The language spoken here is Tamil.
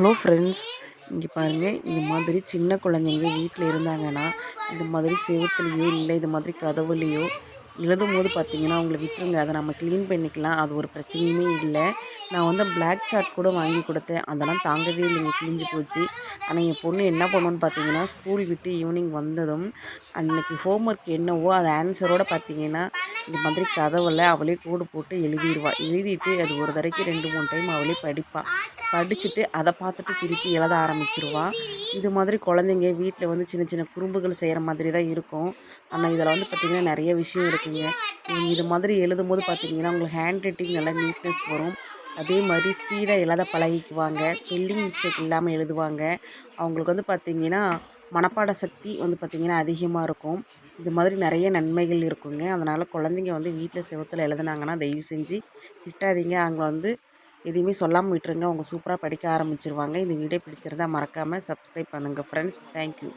ஹலோ ஃப்ரெண்ட்ஸ் இங்கே பாருங்கள் இது மாதிரி சின்ன குழந்தைங்க வீட்டில் இருந்தாங்கன்னா இது மாதிரி செவுத்துலேயோ இல்லை இது மாதிரி கதவுலேயோ எழுதும் போது பார்த்தீங்கன்னா அவங்கள விட்டுருங்க. அதை நம்ம க்ளீன் பண்ணிக்கலாம். அது ஒரு பிரச்சனையுமே இல்லை. நான் வந்து பிளாக் சார்ட் கூட வாங்கி கொடுத்தேன். அதெல்லாம் தாங்கவே இல்லைங்க. கிழிஞ்சு போச்சு. ஆனால் என் பொண்ணு என்ன பண்ணுன்னு பார்த்தீங்கன்னா ஸ்கூல் விட்டு ஈவினிங் வந்ததும் அன்றைக்கி ஹோம்ஒர்க் என்னவோ அது ஆன்சரோடு பார்த்தீங்கன்னா இந்த மாதிரி கதவில் அவளே கூடு போட்டு எழுதிடுவாள் எழுதிட்டு அது ஒரு தடவைக்கு ரெண்டு மூணு டைம் அவளே படிப்பாள் படிச்சுட்டு அதை பார்த்துட்டு திருப்பி எழுத ஆரம்பிச்சிருவா. இது மாதிரி குழந்தைங்க வீட்டில் வந்து சின்ன சின்ன குறும்புகள் செய்கிற மாதிரி தான் இருக்கும். ஆனால் இதில் வந்து பார்த்திங்கன்னா நிறைய விஷயம் இருக்குங்க. இது மாதிரி எழுதும் போது பார்த்திங்கன்னா உங்களுக்கு ஹேண்ட் ரைட்டிங் நல்லா நீட்னஸ் வரும். அதே மாதிரி ஸ்பீடாக எழுத பழகிக்குவாங்க. ஸ்பெல்லிங் மிஸ்டேக் இல்லாமல் எழுதுவாங்க. அவங்களுக்கு வந்து பார்த்திங்கன்னா மனப்பாட சக்தி வந்து பார்த்திங்கன்னா அதிகமாக இருக்கும். இது மாதிரி நிறைய நன்மைகள் இருக்குங்க. அதனால் குழந்தைங்க வந்து வீட்டில் செவத்தில் எழுதுனாங்கன்னா தயவு செஞ்சு திட்டாதீங்க. அவங்க வந்து எதையுமே சொல்லாமல் விட்டுருங்க. அவங்க சூப்பராக படிக்க ஆரம்பிச்சிருவாங்க. இந்த வீடியோ பிடிச்சிருந்தால் மறக்காமல் சப்ஸ்கிரைப் பண்ணுங்கள் ஃப்ரெண்ட்ஸ் தேங்க்யூ